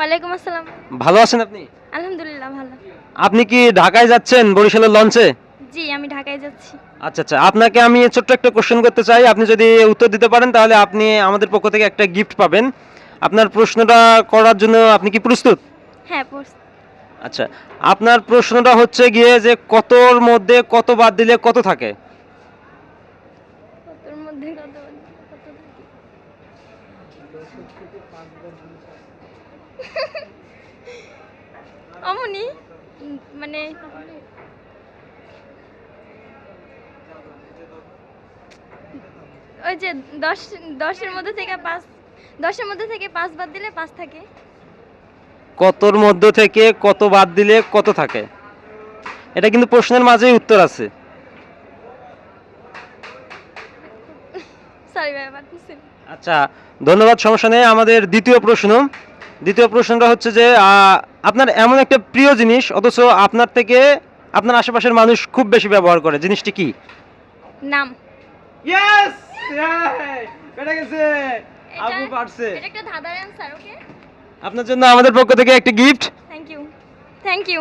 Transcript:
ওয়ালাইকুম আসসালাম। ভালো আছেন আপনি? আলহামদুলিল্লাহ ভালো। আপনি কি ঢাকায় যাচ্ছেন বরিশালের লঞ্চে? জি আমি ঢাকায় যাচ্ছি। আচ্ছা আচ্ছা আপনাকে আমি ছোট্ট একটা কোশ্চেন করতে চাই। আপনি যদি উত্তর দিতে পারেন তাহলে আপনি আমাদের পক্ষ থেকে একটা গিফট পাবেন। আপনার প্রশ্নটা করার জন্য আপনি কি প্রস্তুত? হ্যাঁ পড়ছি আচ্ছা আপনার প্রশ্নটা হচ্ছে গিয়ে যে কতর মধ্যে কত বাদ দিলে কত থাকে? কতর মধ্যে কত কত থাকে? অমনি? মানে ওই যে দশ দশের মধ্যে থেকে পাঁচ দশের মধ্যে থেকে পাঁচ বাদ দিলে পাঁচ থাকে। কতর মধ্য থেকে কত বাদ দিলে কত থাকে? এটা কিন্তু প্রশ্নের মাঝেই উত্তর আছে। আচ্ছা ধন্যবাদ সমস্যা নেই। আমাদের দ্বিতীয় প্রশ্ন। দ্বিতীয় প্রশ্নটা হচ্ছে যে আপনার এমন একটা প্রিয় জিনিস অথচ আপনার থেকে আপনার আশেপাশের মানুষ খুব বেশি ব্যবহার করে। জিনিসটি কি? নাম। ইয়েস এটা গেছে। আপু পারছে। এটা একটা ধাঁধার অ্যান্সার ওকে আপনার জন্য আমাদের পক্ষ থেকে একটা gift thank you thank you